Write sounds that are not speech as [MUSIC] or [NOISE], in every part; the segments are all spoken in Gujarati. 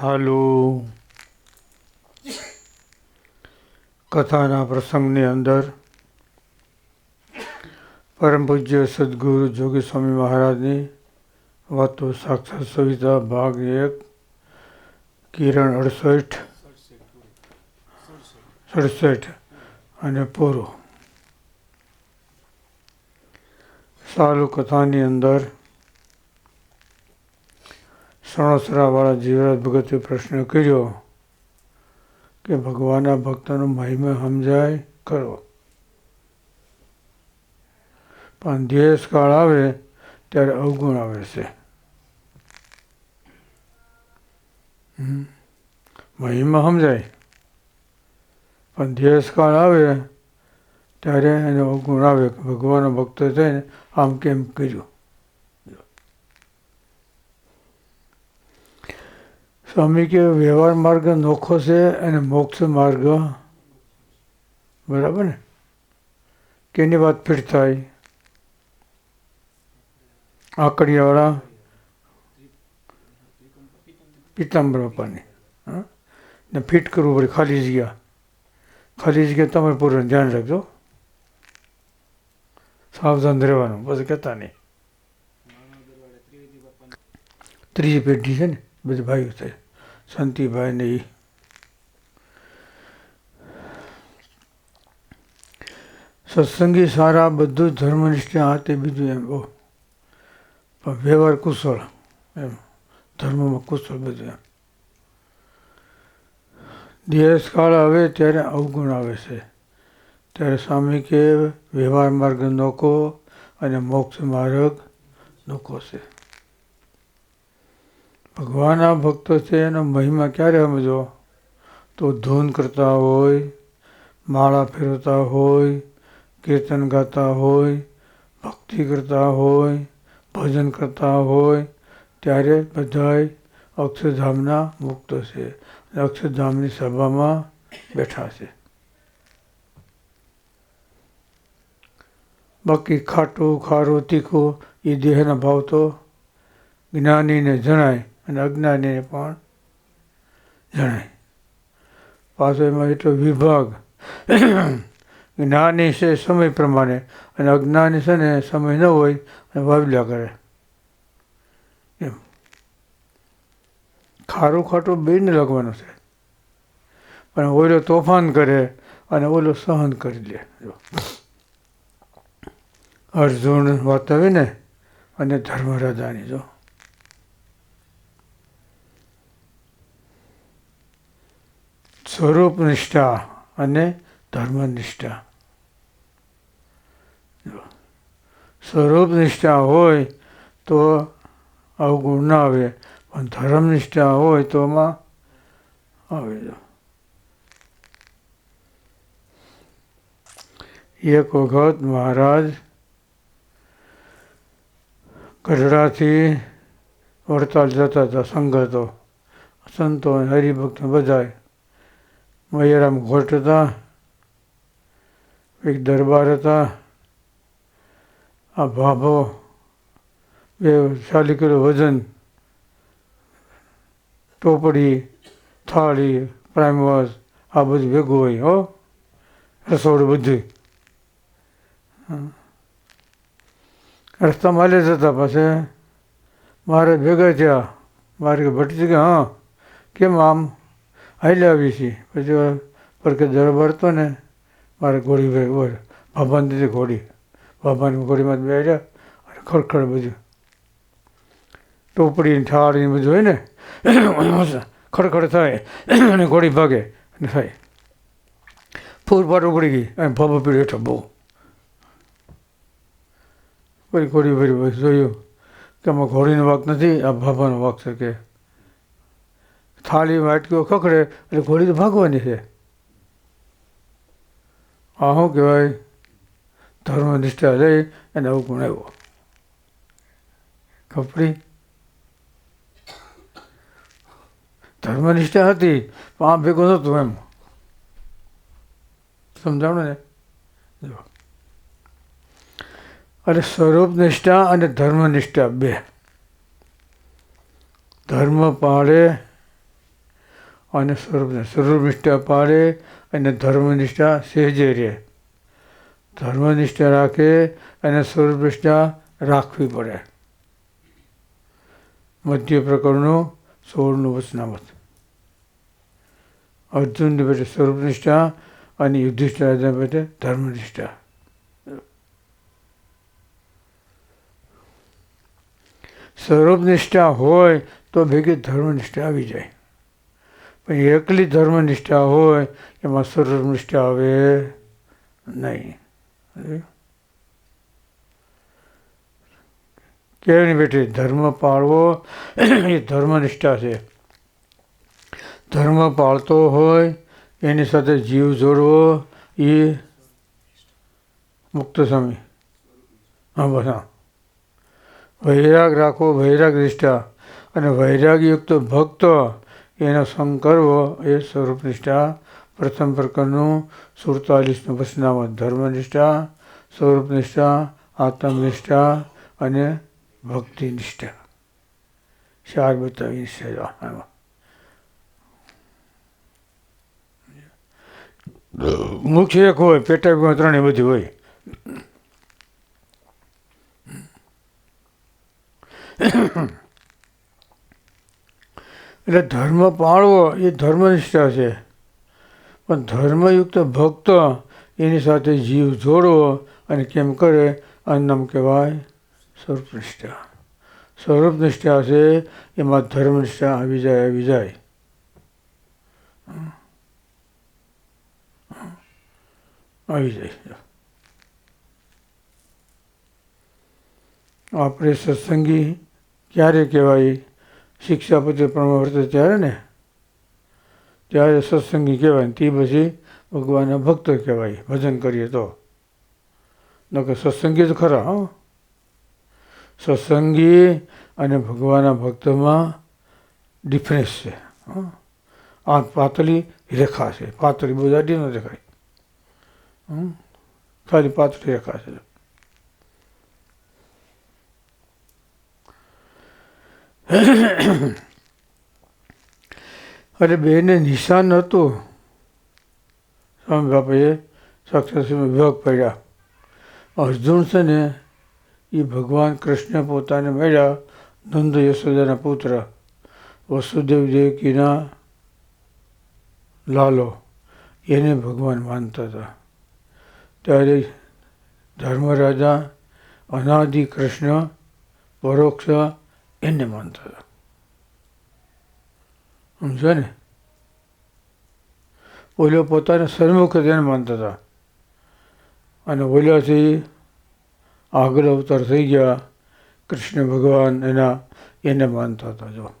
ચાલુ. કથાના પ્રસંગની અંદર પરમ પૂજ્ય સદગુરુ જોગી સ્વામી મહારાજની વાતો સાક્ષાત સવિતા ભાગ એક, કિરણ અડસઠ, સડસઠ અને પૂરો. સાલુ કથાની અંદર સણોસરાવાળા જીવરાજ ભગતે પ્રશ્ન કર્યો કે ભગવાનના ભક્તનો મહિમા સમજાય ખરો. પણ દેશ કાળ આવે ત્યારે અવગુણ આવે છે. હમ. મહિમા સમજાય. પણ દેશ કાળ આવે ત્યારે એનો અવગુણ આવે કે ભગવાનનો ભક્ત થઈને આમ કેમ કર્યું. સ્વામી કે વ્યવહાર માર્ગ નોખો છે અને મોક્ષ માર્ગ. બરાબર ને? કેની વાત ફિટ થાય? આકડિયાવાળા? પિત્તાંબર બાપાની હા? ને ફિટ કરવું પડે, ખાલી જગ્યા. ખાલી જગ્યા તમારે પૂરું ધ્યાન રાખજો. સાવધાન રહેવાનું, બસ કહેતા નહીં. ત્રીજી પેઢી છે ને? બધા ભાઈઓ છે. શાંતિભાઈ ને એ સત્સંગી સારા, બધું ધર્મનિષ્ઠ હા તે બીજું એમ બહુ. પણ વ્યવહાર કુશળ એમ. ધર્મમાં કુશળ બધું એમ. દિવસ કાળ આવે ત્યારે અવગુણ આવે છે. ત્યારે સ્વામી કે વ્યવહાર માર્ગ નોકો અને મોક્ષ માર્ગ નોકો છે. ભગવાનના ભક્તો છે, એનો મહિમા ક્યારે સમજો? તો ધૂન કરતા હોય, માળા ફેરવતા હોય, કીર્તન ગાતા હોય, ભક્તિ કરતા હોય, ભજન કરતા હોય, ત્યારે બધાય અક્ષરધામના મુક્ત છે. અક્ષરધામની સભામાં બેઠા છે. બાકી ખાટું, ખારું, તીખું એ દેહના ભાવ તો જ્ઞાનીને જણાય. અને અજ્ઞાનીને પણ જણાય પાછો એમાં એટલો વિભાગ જ્ઞાની છે સમય પ્રમાણે અને અજ્ઞાની છે ને સમય ન હોય અને વાવલ્યા કરે. એમ. ખારું ખાટું બેને લગવાનું છે. પણ ઓલો તોફાન કરે અને ઓલો સહન કરી લે. અર્જુન વાત આવીને અને ધર્મરાજાની જો. સ્વરૂપ નિષ્ઠા અને ધર્મનિષ્ઠા. સ્વરૂપ નિષ્ઠા હોય તો અવગુણ ના આવે, પણ ધર્મનિષ્ઠા હોય તો એમાં આવે. એક વખત મહારાજ ગઢડાથી વડતાલ જતા હતા સંગતો સંતો હરિભક્ત બધાય મૈયારામ ઘોટ હતા, એક દરબાર હતા. આ ભાભો બે ચાલી કિલો વજન ટોપડી, થાળી, પ્રાઇમવાસ, આ બધું ભેગું હોય, હો. રસોડું બધું રસ્તામાં હાલે જતા પાસે મારે ભેગા થયા. મારે ભટી કે, હા, કેમ આમ હાલ્યા આવી છીએ પછી પર કે દરબાર હતો ને મારે ઘોડી ભાઈ બાબાને દીધી ઘોડી. બાબાની ઘોડીમાં બેઠ્યા અને ખડખડ બધું. ટોપડી થાળી ને બધું હોય ને ખડખડ થાય અને ઘોડી ભાગે અને થાય. ફૂરફાટ ઉગડી ગઈ. અને ભાભો પીડ્યો હેઠો બહુ. પછી ઘોડી ફરી જોયું કે આમાં ઘોડીનો વાક નથી, આ ભાભાનો વાક છે કે થાળી માટકીઓ ખખડે એટલે ઘોડી તો ભાગવાની છે. આ શું કહેવાય? ધર્મનિષ્ઠા લઈ અને અવગુણ ગુણાવ્યો કપડી ધર્મનિષ્ઠા હતી, પણ આ ભેગું નહોતું એમ. સમજાણું ને? જો અને સ્વરૂપ નિષ્ઠા અને ધર્મનિષ્ઠા બે. ધર્મ પાળે અને સ્વરૂપને સ્વરૂપનિષ્ઠા પાડે અને ધર્મનિષ્ઠા સહેજે રહે. ધર્મનિષ્ઠા રાખે અને સ્વરૂપનિષ્ઠા રાખવી પડે. મધ્ય પ્રકરણનું સોળનું વચનામત. અર્જુનની પેટે સ્વરૂપનિષ્ઠા અને યુધિષ્ઠિર રાજા પેટે ધર્મનિષ્ઠા. સ્વરૂપનિષ્ઠા હોય તો ભેગી ધર્મનિષ્ઠા આવી જાય. પણ એકલી ધર્મનિષ્ઠા હોય, એમાં સર્વનિષ્ઠા આવે નહીં. કેવી બેઠી ધર્મ પાળવો, એ ધર્મનિષ્ઠા છે. ધર્મ પાળતો હોય, એની સાથે જીવ જોડવો, એ મુક્ત સ્વામી હા, બસ હા. વૈરાગ રાખવો વૈરાગ નિષ્ઠા અને વૈરાગયુક્ત ભક્ત એનો સંગ કરવો એ સ્વરૂપ નિષ્ઠા પ્રથમ પ્રકારનું સુડતાલીસનું વચનામત ધર્મનિષ્ઠા સ્વરૂપ નિષ્ઠા આત્મનિષ્ઠા અને ભક્તિ નિષ્ઠા ચાર બતાવી નિષ્ઠા મુખ્ય એક હોય, પેટા ત્રણે બધી હોય. એટલે ધર્મ પાળવો એ ધર્મનિષ્ઠા છે. પણ ધર્મયુક્ત ભક્ત એની સાથે જીવ જોડવો અને કેમ કરે અન્નમ કહેવાય સ્વરૂપનિષ્ઠા. સ્વરૂપનિષ્ઠા છે, એમાં ધર્મનિષ્ઠા આવી જાય આવી જાય. આવી જાય. આપણે સત્સંગી ક્યારે કહેવાય? શિક્ષાપતિ પ્રમાણ વર્તે ત્યારે ને, ત્યારે સત્સંગી કહેવાય તે પછી ભગવાનના ભક્ત કહેવાય, ભજન કરીએ તો. નકર સત્સંગી જ ખરા, હો. સત્સંગી અને ભગવાનના ભક્તમાં ડિફરન્સ છે આ પાતળી, રેખા છે. પાતળી બહુ જાડી ન દેખાય. ખાલી પાતળી રેખા છે. [COUGHS] અરે બેને નિશાન હતું સ્વામી બાપાએ સાક્ષાત વિભાગ પડ્યા. અર્જુન છે ને એ ભગવાન કૃષ્ણ પોતાને મળ્યા, નંદ યશોદાના પુત્ર. વસુદેવ દેવકીના લાલો. એને ભગવાન માનતા હતા. ત્યારે ધર્મરાજા અનાદિ કૃષ્ણ, પરોક્ષ એને માનતા હતા સમજો ને ઓલો પોતાને સન્મુખ તેને માનતા હતા અને ઓલાથી આગળ અવતાર થઈ ગયા કૃષ્ણ ભગવાન એના એને માનતા હતા જો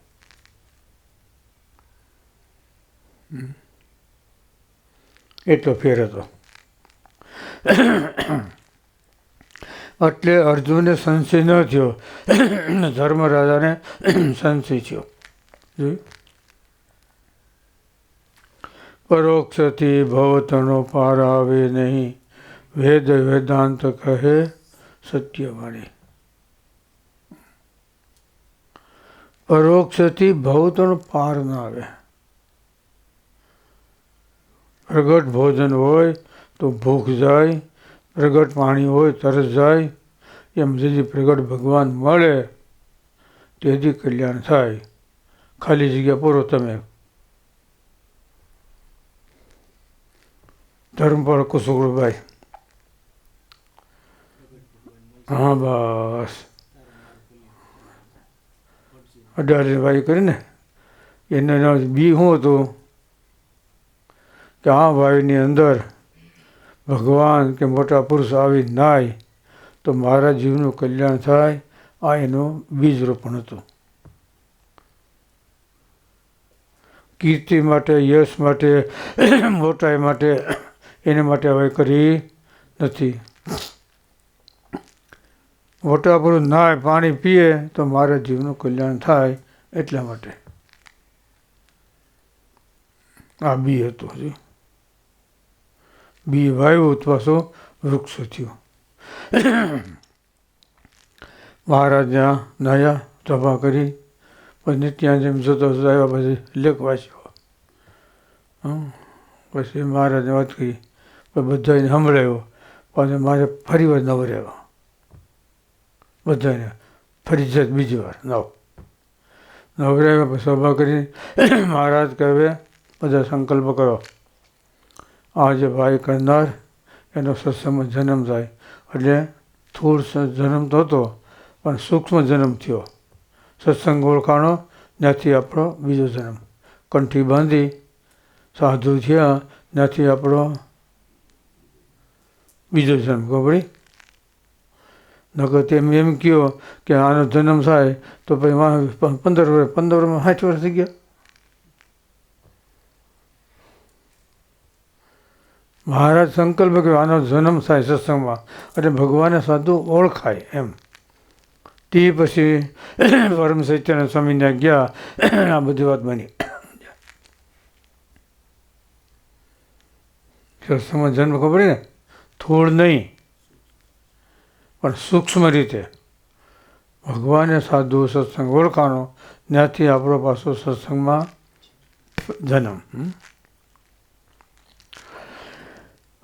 એટલો ફેર હતો એટલે અર્જુનને સંશય ન થયો. ધર્મરાજાને સંશય થયો. પરોક્ષથી ભવતનો પાર આવે નહીં. વેદ વેદાંત કહે સત્યવાણી. પરોક્ષથી ભવતનો પાર ના આવે. પ્રગટ ભોજન હોય તો ભૂખ જાય પ્રગટ પાણી હોય તરસ જાય. એમ જેથી પ્રગટ ભગવાન મળે, તેથી કલ્યાણ થાય. ખાલી જગ્યા પૂરો તમે. ધર્મપાળ કુસુકભાઈ હા, બસ. અઢારે ભાઈ કરીને એના બી શું હતું. કે આ ભાઈની અંદર ભગવાન કે મોટા પુરુષ આવી નાય, તો મારા જીવનું કલ્યાણ થાય, આ એનું બીજ રોપણ હતું. કીર્તિ માટે, યશ માટે, મોટાઈ માટે, એને માટે હવે કરી નથી. મોટા પુરુષ નાય, પાણી પીએ, તો મારા જીવનું કલ્યાણ થાય, એટલા માટે. આ બી હતું હજી. બી વાયુ પાછું વૃક્ષ થયું. મહારાજા નાયા સભા કરી. પછી ત્યાં જેમ જતો જોતો આવ્યા પછી લેખ વાંચ્યો. પછી મહારાજને વાત કરી. પછી બધાને સંભળાયો. પછી મારે ફરી વાર નવ રહેવા બધાને. ફરી જાય બીજી વાર નવ. નવ રહેવા પછી સભા કરી. મહારાજ કહે બધા સંકલ્પ કરો. આ જે ભાઈ કરનાર એનો સત્સંગમાં જન્મ થાય એટલે થોડ જન્મ તો હતો પણ સૂક્ષ્મ જન્મ થયો સત્સંગ ઓળખાણો ત્યાંથી આપણો બીજો જન્મ કંઠી બાંધી સાધુ થયા ત્યાંથી આપણો બીજો જન્મ ખબરી નકર તેમ એમ કહ્યો કે આનો જન્મ થાય તો પછી પંદર વર્ષ પંદર વર્ષમાં સાઠ વર્ષ થઈ ગયા મહારાજ સંકલ્પ કર્યો, આનો જન્મ થાય સત્સંગમાં. એટલે ભગવાને સાધુ ઓળખાય એમ. તે પછી [CLEARS THROAT] પરમ સત્યનારાયણ સ્વામીને ગયા, [CLEARS THROAT] આ બધી વાત બની. સત્સંગમાં જન્મ ખબર ને થોડ નહીં, પણ સૂક્ષ્મ રીતે. ભગવાને સાધુ સત્સંગ ઓળખાણો, ત્યાંથી આપણો પાછો સત્સંગમાં જન્મ.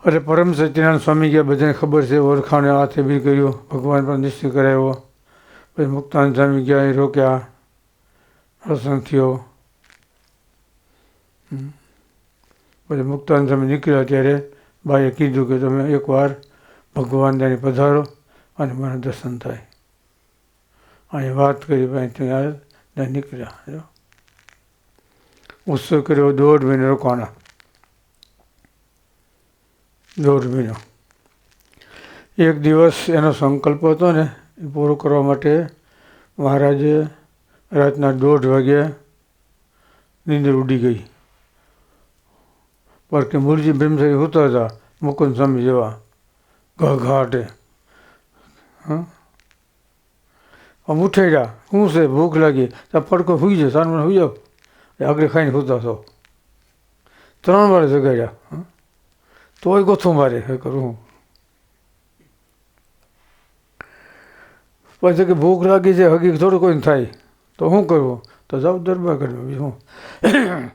અરે પરમ સત્યનારાયણ સ્વામી ગયા બધાને ખબર છે ઓળખાણે હાથે બી કર્યું, ભગવાન પણ નિશ્ચય કરાવ્યો. પછી મુક્તાન સ્વામી ગયા એ રોક્યા પ્રસંગ થયો. પછી મુક્તાન સ્વામી નીકળ્યા ત્યારે ભાઈએ કીધું કે તમે એકવાર ભગવાન ત્યાંની પધારો અને મને દર્શન થાય. અહીં વાત કરી ત્યાં નીકળ્યા. ઉત્સવ કર્યો દોઢ મહિને રોકાણા. મહિનો એક દિવસ એનો સંકલ્પ હતો ને, એ પૂરો કરવા માટે મહારાજે રાતના દોઢ વાગે નીંદર ઉડી ગઈ. પર કે મુરજી બ્રહ્મચારી હોતા હતા, મુકુંદ સ્વામી જેવા ઘાટે હા? આમ ઉઠેડ્યા શું છે, ભૂખ લાગી. તો પડકો સુઈ જાય સાનમાં સુઈ જાઓ આગળ ખાઈને હોતા છો ત્રણ વાર જગાડ્યા. મારે, હે કરું પછી કે ભૂખ લાગી છે, હગી થોડું કોઈ થાય. તો શું કરવું તો જાઉં દરબાર કરવો. શું [COUGHS]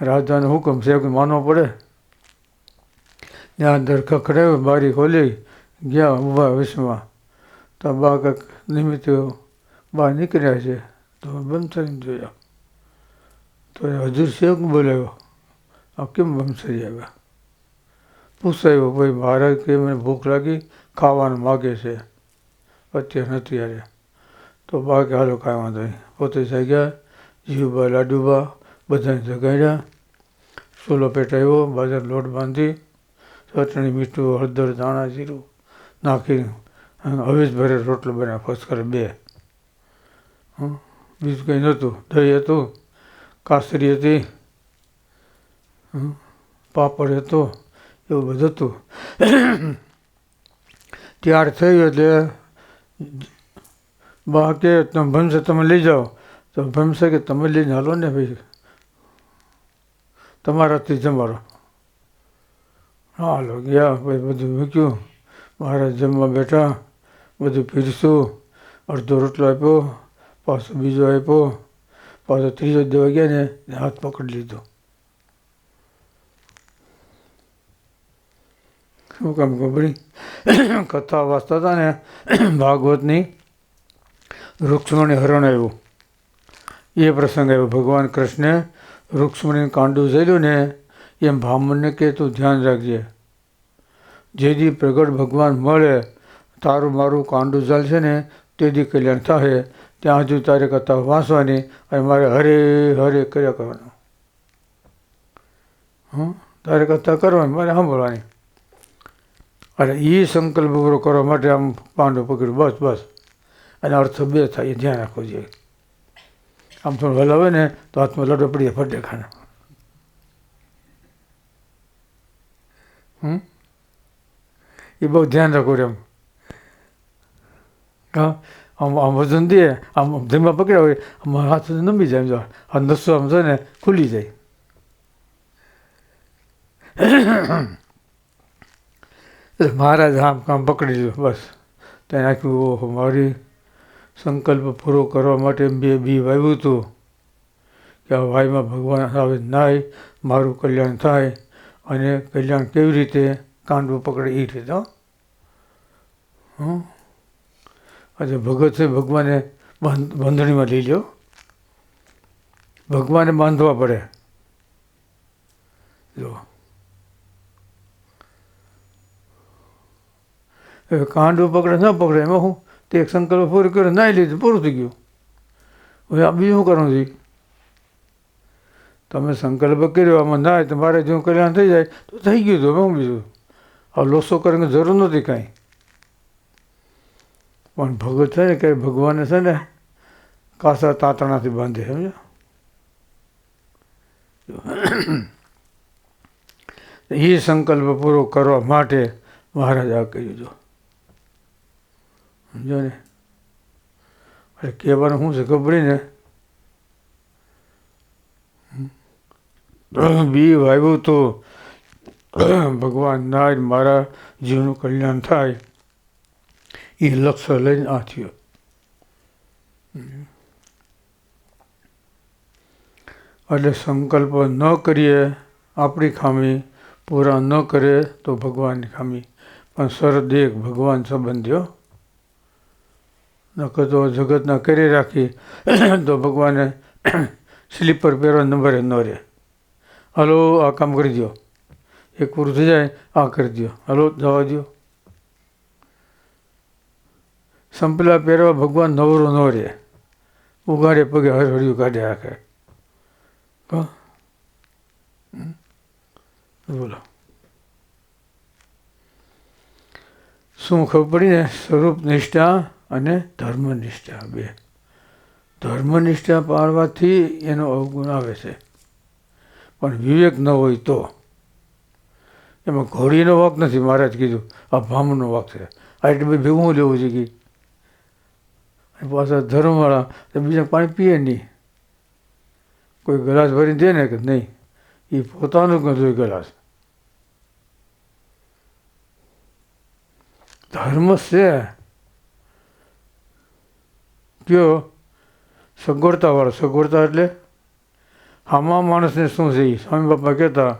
રાજાને હુકમ છે કે માનવો પડે. ત્યાં અંદર ખખડાવ્યો બારી ખોલી, ગયા ઊભા વિશ્વમાં. તો બા કંઈક નિમિત્તે બહાર નીકળ્યા છે. તો બંધ થઈને જોયા. તો એ શેક બોલાવ્યો આ કેમ બંધ થઈ આવ્યા પૂછાયું, ભાઈ મહારાજ કે મને ભૂખ લાગી, ખાવાનું માગે છે. અત્યારે નથી હારે તો બા કે હાલો, કાંઈ વાંધો નહીં. પોતે જાગ્યા જીવબા લાડુબા બધાને જગાડ્યા. સોલો પેટાવ્યો બાજર લોટ બાંધી, ચટણી, મીઠું, હળદર, ધાણા, જીરું નાખી હવેજ ભરે રોટલો બનાવ્યો, ફર્સ્ટ કરે બે? બીજું કંઈ નહોતું. દહીં હતું, કાસરી હતી? પાપડ હતો. એવું બધું હતું. ત્યાર થયું એટલે બા કે, તમે ભમસે તમે લઈ જાઓ. તો ભમસે કે, તમે લઈને હાલો ને ભાઈ. તમારાથી જમાડો. હાલો, ગયા ભાઈ બધું મૂક્યું. મહારાજ જમવા બેઠા, બધું પીરસું અડધો રોટલો આપ્યો, પાછો બીજો આપ્યો. પાછો ત્રીજો દેવા ગયા ને હાથ પકડી લીધો. શું કામ ખબરી કથા વાંચતા હતા ને, ભાગવતની રૂક્ષ્મણી હરણ આવ્યું. એ પ્રસંગ આવ્યો ભગવાન કૃષ્ણે રૂક્ષ્મણી કાંડું ઝેલ્યું ને, એમ બ્રાહ્મણને કે તું ધ્યાન રાખજે. જેથી પ્રગટ ભગવાન મળે, તારું મારું કાંડું ચાલશે ને, તેથી કલ્યાણ થાય ત્યાં હજુ તારે કથા વાંચવાની, અને મારે હરે હરે કર્યા કરવાનું. હં તારે કથા કરવાની, મારે સાંભળવાની. અને એ સંકલ્પ પૂરો કરવા માટે આમ પાંડુ પકડ્યું. બસ બસ. અને અર્થ બે થાય, એ ધ્યાન રાખવું જોઈએ. આમ થોડું હલાવે ને, તો હાથમાં લડો પડી જાય ફટે ખાને એ બહુ ધ્યાન રાખવું એમ. હા? આમ આમ વજન દે, આમ ધીમા પકડ્યા હોય, આમ હાથ નમી જાય એમ જો. આ નસો આમ છે ને, ખુલી જાય. એટલે મહારાજ આમ કામ પકડી લીધું બસ. ત્યાં આખું, ઓહો, મારી સંકલ્પ પૂરો કરવા માટે બે બી વાવ્યું હતું કે આ વાયમાં ભગવાન આવે નાય, મારું કલ્યાણ થાય અને કલ્યાણ કેવી રીતે કાંડવું પકડે એ રીતે, હો. આજે ભગત છે, ભગવાને બાંધ, બાંધણીમાં લઈ લ્યો. ભગવાને બાંધવા પડે. જો. હવે કાંડવું પકડે ન પકડે એમાં હું તે એક સંકલ્પ પૂરો કર્યો, નાઈ લીધું, પૂરું થઈ ગયું. હવે આ બીજું શું કરવાનું છે? તમે સંકલ્પ કર્યો, આમાં ના તો મારે જો કલ્યાણ થઈ જાય, તો થઈ ગયું તો હું બીજું? આ લોસો કરવાની જરૂર નથી કાંઈ. પણ ભગત છે ને, કે ભગવાને છે ને, કાસા તાતણાથી બાંધે સમજો એ સંકલ્પ પૂરો કરવા માટે મહારાજ આ કહ્યું જો. સમજો ને એટલે કહેવાનું શું છે ખબર ને? બી વાવ્યું તો ભગવાન ના મારા જીવનું કલ્યાણ થાય. એ લક્ષ્ય લઈને આ થયો. એટલે સંકલ્પ ન કરીએ, આપણી ખામી પૂરા ન કરે તો ભગવાનની ખામી. પણ શરદ એક ભગવાન સંબંધ્યો નકર તો જગતના કરી રાખી, તો ભગવાને સ્લીપર પહેરવા નંબરે ન રહે. હલો, આ કામ કરી દો એક પૂરું થઈ જાય, આ કરી દો હલો, જવા દો સંપલા પહેરવા ભગવાન નવરો ન રહે. ઉગાડે પગે હળિયું કાઢે કહો બોલો. શું ખબર પડી ને? સ્વરૂપ નિષ્ઠા અને ધર્મનિષ્ઠા બે. ધર્મનિષ્ઠા પાળવાથી એનો અવગુણ આવે છે. પણ વિવેક ન હોય તો. એમાં ઘોડીનો વાક નથી મહારાજ કીધું. આ ભામનો વાક છે. આ એટલે બધું ભેગું લેવું છે કે? પાછા ધર્મવાળા તો બીજા પાણી પીએ નહીં. કોઈ ગ્લાસ ભરીને દે ને કે નહીં? એ પોતાનું જ ગ્લાસ. ધર્મ છે. કયો સગવડતાવાળો સગવડતા એટલે આમાં માણસને શું છે? સ્વામી બાપા કહેતા,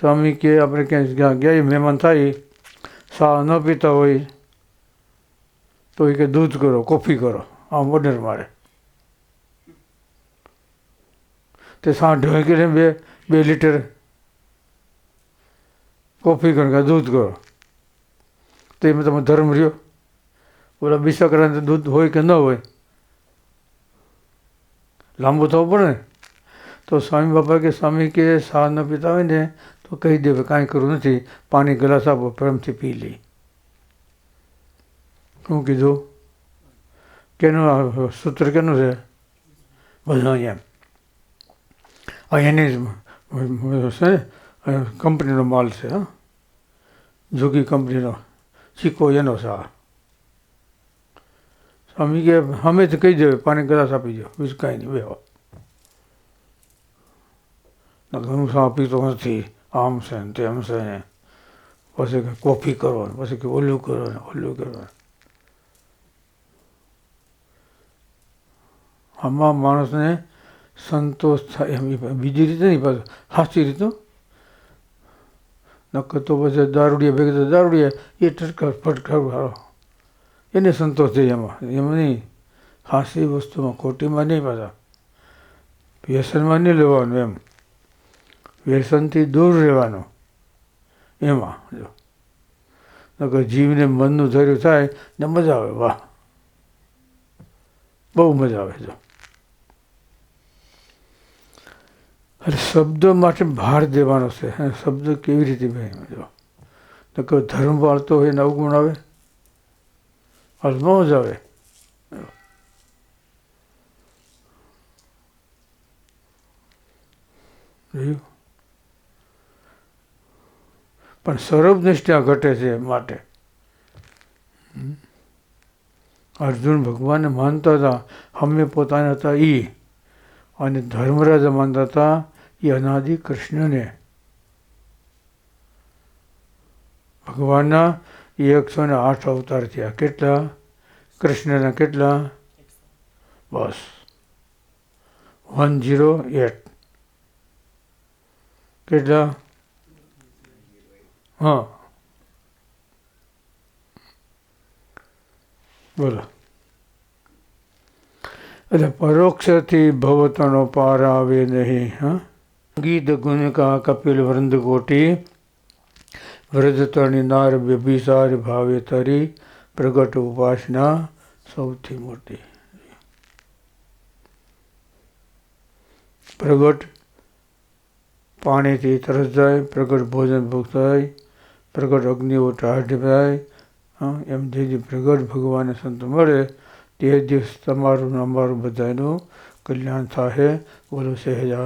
સ્વામી કે આપણે ક્યાંય ગયા મહેમાન થાય સા ન પીતા હોય, તો એ કે દૂધ કરો, કોફી કરો, આ ઓર્ડર મારે તે સા ઢોઈ કરીને બે બે લીટર કોફી કરો કે દૂધ કરો. તો એમાં તમે ધર્મ રહ્યો. ઓલા બીસા કરવાને દૂધ હોય કે ન હોય લાંબુ થવો પડે ને? તો સ્વામી બાપા કે સ્વામી કે સા ન પીતા હોય ને, તો કહી દે કાંઈ કરવું નથી. પાણી ગ્લાસ આપો, પ્રેમથી પી લઈ શું કીધું, કેનું સૂત્ર કેનું છે? બધું એમ એની છે કંપનીનો માલ છે, હા? જોગી કંપનીનો. સિક્કો એનો છે આ. સ્વામી કે, અમે જ કહી દે પાણી ગ્લાસ આપી દો બીજું કાંઈ નહીં બેવા હું સા પીતો નથી. આમ છે ને તેમ છે ને. પછી કે કોફી કરો ને પછી કે ઓલું કરો ને ઓલું કરો ને આમાં માણસને સંતોષ થાય એમ. બીજી રીતે નહીં, પાછું સાચી રીતો નક્કર તો પછી દારૂડિયા ભેગા તો દારૂડિયા એ ટટકા ફટકાર હારો. એને સંતોષ થાય એમાં. એમ નહીં. હાસી વસ્તુમાં, ખોટીમાં નહીં પાછા. વ્યસનમાં નહીં લેવાનું એમ. વ્યસનથી દૂર રહેવાનું. એમાં, જો. નકર જીવને મનનું ધૈર્ય થાય ને મજા આવે. વાહ. બહુ મજા આવે, જો. એટલે શબ્દ માટે ભાર દેવાનો છે. શબ્દ કેવી રીતે ભાઈ જો. નકર ધર્મ પાળતો હોય ને અવગુણ આવે. ન જ આવે પણ સ્વરૂપ નિષ્ઠા ઘટે છે માટે. અર્જુન ભગવાનને માનતા હતા, અમે પોતાના હતા એ અને ધર્મરાજ માનતા હતા એ અનાદિ કૃષ્ણને. ભગવાનના એકસો ને આઠ અવતાર થયા. કેટલા? કૃષ્ણના કેટલા? બસ. One zero eight. કેટલા? હા. બોલો. એટલે પરોક્ષથી ભવતનો પાર આવે નહીં, હા? ગીત ગુણકા, કપિલ વૃંદ કોટી વ્રજતની નાર વ્યભિસાર ભાવે તરી પ્રગટ ઉપાસના સૌથી મોટી. પ્રગટ પાણીથી તરસ જાય, પ્રગટ ભોજન ભૂખ થાય, પ્રગટ અગ્નિઓ ટાઢ થાય એમ જે જે પ્રગટ ભગવાન સંત મળે, તે દિવસ તમારું અમારું બધાનું કલ્યાણ થાય બોલો સહેજા